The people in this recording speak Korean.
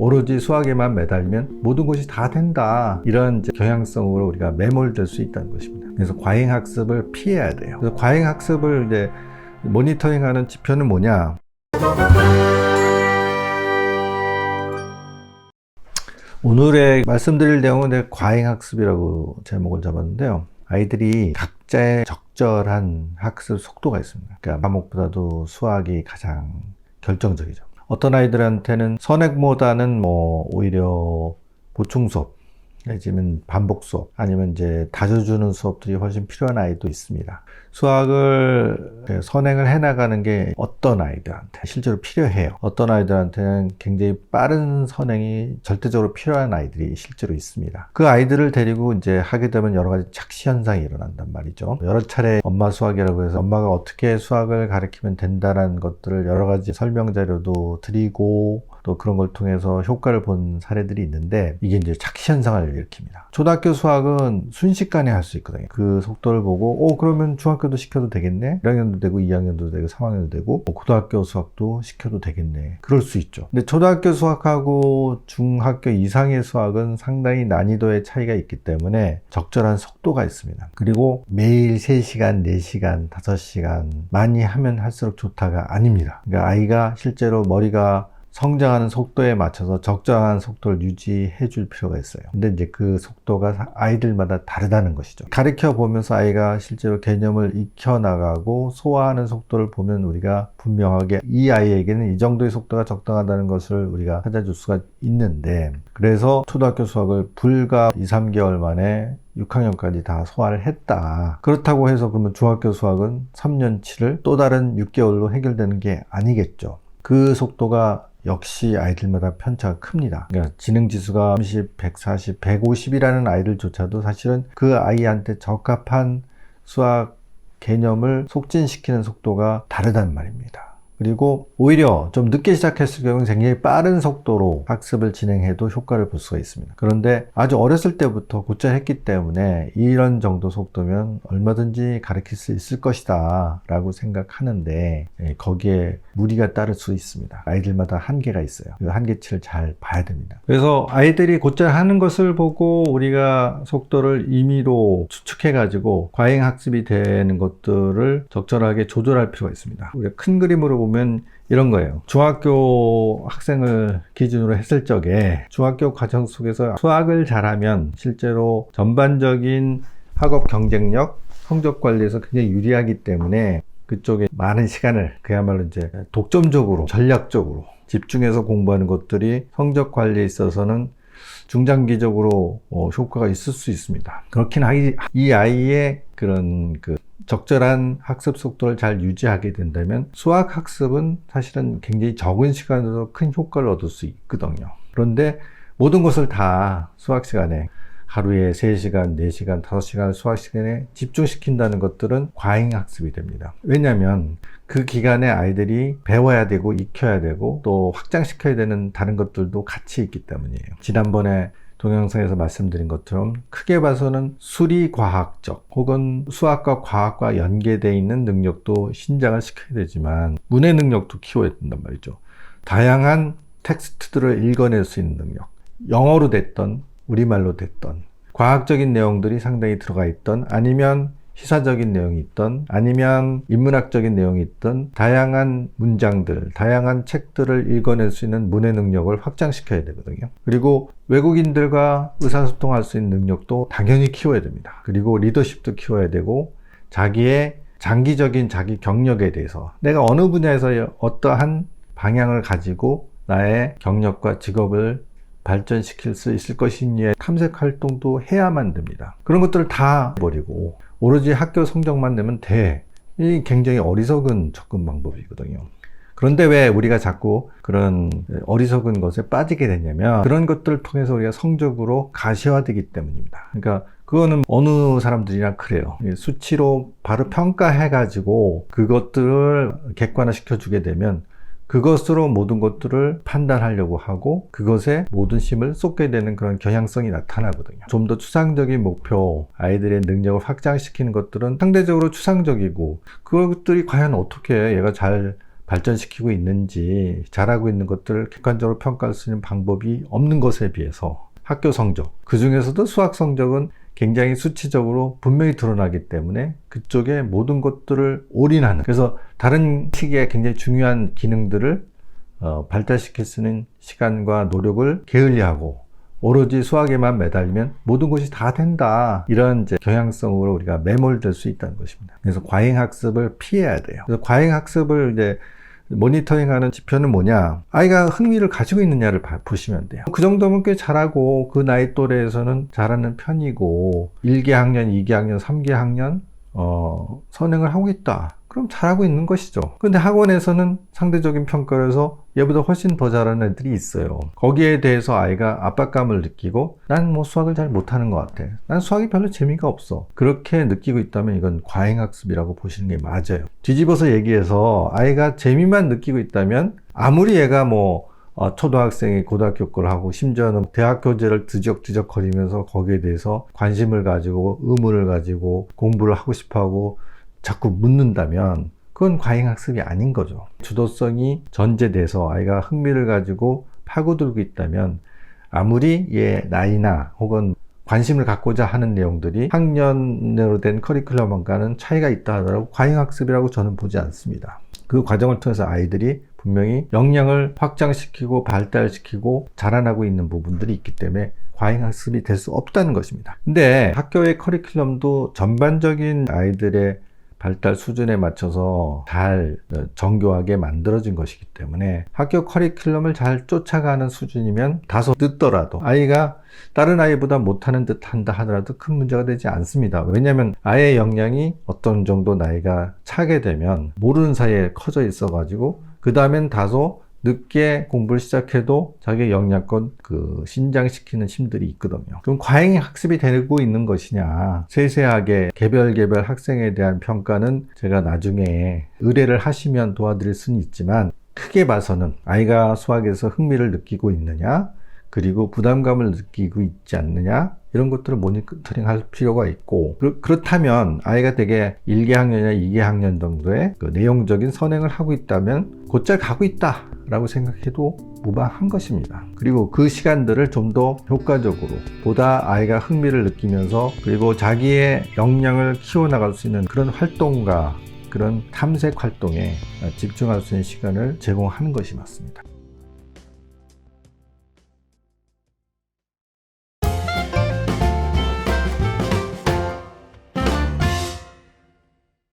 오로지 수학에만 매달리면 모든 것이 다 된다. 이런 경향성으로 우리가 매몰될 수 있다는 것입니다. 그래서 과잉 학습을 피해야 돼요. 그래서 과잉 학습을 이제 모니터링하는 지표는 뭐냐? 오늘의 말씀드릴 내용은 내 과잉 학습이라고 제목을 잡았는데요. 아이들이 각자의 적절한 학습 속도가 있습니다. 그러니까 과목보다도 수학이 가장 결정적이죠. 어떤 아이들한테는 선행보다는 뭐 오히려 보충 수업, 내지는 반복 수업, 아니면 이제 다져주는 수업들이 훨씬 필요한 아이도 있습니다. 수학을 선행을 해나가는 게 어떤 아이들한테 실제로 필요해요. 어떤 아이들한테는 굉장히 빠른 선행이 절대적으로 필요한 아이들이 실제로 있습니다. 그 아이들을 데리고 이제 하게 되면 여러 가지 착시 현상이 일어난단 말이죠. 여러 차례 엄마 수학이라고 해서 엄마가 어떻게 수학을 가르치면 된다는 것들을 여러 가지 설명 자료도 드리고 또 그런 걸 통해서 효과를 본 사례들이 있는데 이게 이제 착시 현상을 일으킵니다. 초등학교 수학은 순식간에 할 수 있거든요. 그 속도를 보고 오 그러면 중학교도 시켜도 되겠네. 1학년도 되고 2학년도 되고 3학년도 되고 뭐 고등학교 수학도 시켜도 되겠네. 그럴 수 있죠. 근데 초등학교 수학하고 중학교 이상의 수학은 상당히 난이도의 차이가 있기 때문에 적절한 속도가 있습니다. 그리고 매일 3시간, 4시간, 5시간 많이 하면 할수록 좋다가 아닙니다. 그러니까 아이가 실제로 머리가 성장하는 속도에 맞춰서 적정한 속도를 유지해 줄 필요가 있어요. 근데 이제 그 속도가 아이들마다 다르다는 것이죠. 가르쳐 보면서 아이가 실제로 개념을 익혀 나가고 소화하는 속도를 보면 우리가 분명하게 이 아이에게는 이 정도의 속도가 적당하다는 것을 우리가 찾아줄 수가 있는데 그래서 초등학교 수학을 불과 2, 3개월 만에 6학년까지 다 소화를 했다. 그렇다고 해서 그러면 중학교 수학은 3년치를 또 다른 6개월로 해결되는 게 아니겠죠. 그 속도가 역시 아이들마다 편차가 큽니다. 그러니까 지능 지수가 30, 140, 150이라는 아이들조차도 사실은 그 아이한테 적합한 수학 개념을 속진시키는 속도가 다르단 말입니다. 그리고 오히려 좀 늦게 시작했을 경우는 굉장히 빠른 속도로 학습을 진행해도 효과를 볼 수가 있습니다. 그런데 아주 어렸을 때부터 곧잘 했기 때문에 이런 정도 속도면 얼마든지 가르칠 수 있을 것이다 라고 생각하는데 예, 거기에 무리가 따를 수 있습니다. 아이들마다 한계가 있어요. 그 한계치를 잘 봐야 됩니다. 그래서 아이들이 곧잘 하는 것을 보고 우리가 속도를 임의로 추측해 가지고 과잉 학습이 되는 것들을 적절하게 조절할 필요가 있습니다. 우리가 큰 그림으로 보면 보면 이런 거예요. 중학교 학생을 기준으로 했을 적에 중학교 과정 속에서 수학을 잘하면 실제로 전반적인 학업 경쟁력, 성적 관리에서 굉장히 유리하기 때문에 그쪽에 많은 시간을 그야말로 이제 독점적으로, 전략적으로 집중해서 공부하는 것들이 성적 관리에 있어서는 중장기적으로 어, 효과가 있을 수 있습니다. 그렇긴 하이, 이 아이의 그런 그 적절한 학습 속도를 잘 유지하게 된다면 수학 학습은 사실은 굉장히 적은 시간으로 큰 효과를 얻을 수 있거든요. 그런데 모든 것을 다 수학 시간에 하루에 3시간, 4시간, 5시간 수학 시간에 집중시킨다는 것들은 과잉 학습이 됩니다. 왜냐하면 그 기간에 아이들이 배워야 되고 익혀야 되고 또 확장시켜야 되는 다른 것들도 같이 있기 때문이에요. 지난번에 동영상에서 말씀드린 것처럼 크게 봐서는 수리과학적 혹은 수학과 과학과 연계되어 있는 능력도 신장을 시켜야 되지만 문해 능력도 키워야 된단 말이죠. 다양한 텍스트들을 읽어낼 수 있는 능력. 영어로 됐던 우리말로 됐던 과학적인 내용들이 상당히 들어가 있던 아니면 시사적인 내용이 있던 아니면 인문학적인 내용이 있던 다양한 문장들, 다양한 책들을 읽어낼 수 있는 문해 능력을 확장시켜야 되거든요. 그리고 외국인들과 의사소통할 수 있는 능력도 당연히 키워야 됩니다. 그리고 리더십도 키워야 되고 자기의 장기적인 자기 경력에 대해서 내가 어느 분야에서 어떠한 방향을 가지고 나의 경력과 직업을 발전시킬 수 있을 것이냐의 탐색 활동도 해야만 됩니다. 그런 것들을 다 버리고 오로지 학교 성적만 내면 돼. 이 굉장히 어리석은 접근 방법이거든요. 그런데 왜 우리가 자꾸 그런 어리석은 것에 빠지게 되냐면 그런 것들을 통해서 우리가 성적으로 가시화되기 때문입니다. 그러니까 그거는 어느 사람들이나 그래요. 수치로 바로 평가해가지고 그것들을 객관화 시켜주게 되면 그것으로 모든 것들을 판단하려고 하고 그것에 모든 힘을 쏟게 되는 그런 경향성이 나타나거든요. 좀 더 추상적인 목표, 아이들의 능력을 확장시키는 것들은 상대적으로 추상적이고 그것들이 과연 어떻게 얘가 잘 발전시키고 있는지 잘하고 있는 것들을 객관적으로 평가할 수 있는 방법이 없는 것에 비해서 학교 성적, 그 중에서도 수학 성적은 굉장히 수치적으로 분명히 드러나기 때문에 그쪽에 모든 것들을 올인하는 그래서 다른 시기에 굉장히 중요한 기능들을 어, 발달시킬 수 있는 시간과 노력을 게을리하고 오로지 수학에만 매달리면 모든 것이 다 된다. 이런 이제 경향성으로 우리가 매몰될 수 있다는 것입니다. 그래서 과잉 학습을 피해야 돼요. 그래서 과잉 학습을 이제 모니터링하는 지표는 뭐냐? 아이가 흥미를 가지고 있느냐를 봐- 보시면 돼요. 그 정도면 꽤 잘하고 그 나이 또래에서는 잘하는 편이고 1개 학년, 2개 학년, 3개 학년 어, 선행을 하고 있다. 그럼 잘하고 있는 것이죠. 근데 학원에서는 상대적인 평가를 해서 얘보다 훨씬 더 잘하는 애들이 있어요. 거기에 대해서 아이가 압박감을 느끼고 난 뭐 수학을 잘 못하는 것 같아. 난 수학이 별로 재미가 없어. 그렇게 느끼고 있다면 이건 과잉학습이라고 보시는 게 맞아요. 뒤집어서 얘기해서 아이가 재미만 느끼고 있다면 아무리 얘가 뭐 어, 초등학생이 고등학교 걸 하고 심지어는 대학 교재를 드적드적 거리면서 거기에 대해서 관심을 가지고 의문을 가지고 공부를 하고 싶어 하고 자꾸 묻는다면 그건 과잉학습이 아닌 거죠. 주도성이 전제돼서 아이가 흥미를 가지고 파고들고 있다면 아무리 얘 나이나 혹은 관심을 갖고자 하는 내용들이 학년으로 된 커리큘럼과는 차이가 있다 하더라도 과잉학습이라고 저는 보지 않습니다. 그 과정을 통해서 아이들이 분명히 역량을 확장시키고 발달시키고 자라나고 있는 부분들이 있기 때문에 과잉학습이 될 수 없다는 것입니다. 근데 학교의 커리큘럼도 전반적인 아이들의 발달 수준에 맞춰서 잘 어, 정교하게 만들어진 것이기 때문에 학교 커리큘럼을 잘 쫓아가는 수준이면 다소 늦더라도 아이가 다른 아이보다 못하는 듯 한다 하더라도 큰 문제가 되지 않습니다. 왜냐하면 아이의 역량이 어떤 정도 나이가 차게 되면 모르는 사이에 커져 있어가지고 그 다음엔 다소 늦게 공부를 시작해도 자기 역량권 그 신장시키는 힘들이 있거든요. 그럼 과잉 학습이 되고 있는 것이냐? 세세하게 개별 개별 학생에 대한 평가는 제가 나중에 의뢰를 하시면 도와드릴 수는 있지만 크게 봐서는 아이가 수학에서 흥미를 느끼고 있느냐? 그리고 부담감을 느끼고 있지 않느냐? 이런 것들을 모니터링 할 필요가 있고 그렇, 그렇다면 아이가 되게 1개 학년이나 2개 학년 정도의 그 내용적인 선행을 하고 있다면 곧잘 가고 있다 라고 생각해도 무방한 것입니다. 그리고 그 시간들을 좀 더 효과적으로 보다 아이가 흥미를 느끼면서 그리고 자기의 역량을 키워나갈 수 있는 그런 활동과 그런 탐색 활동에 집중할 수 있는 시간을 제공하는 것이 맞습니다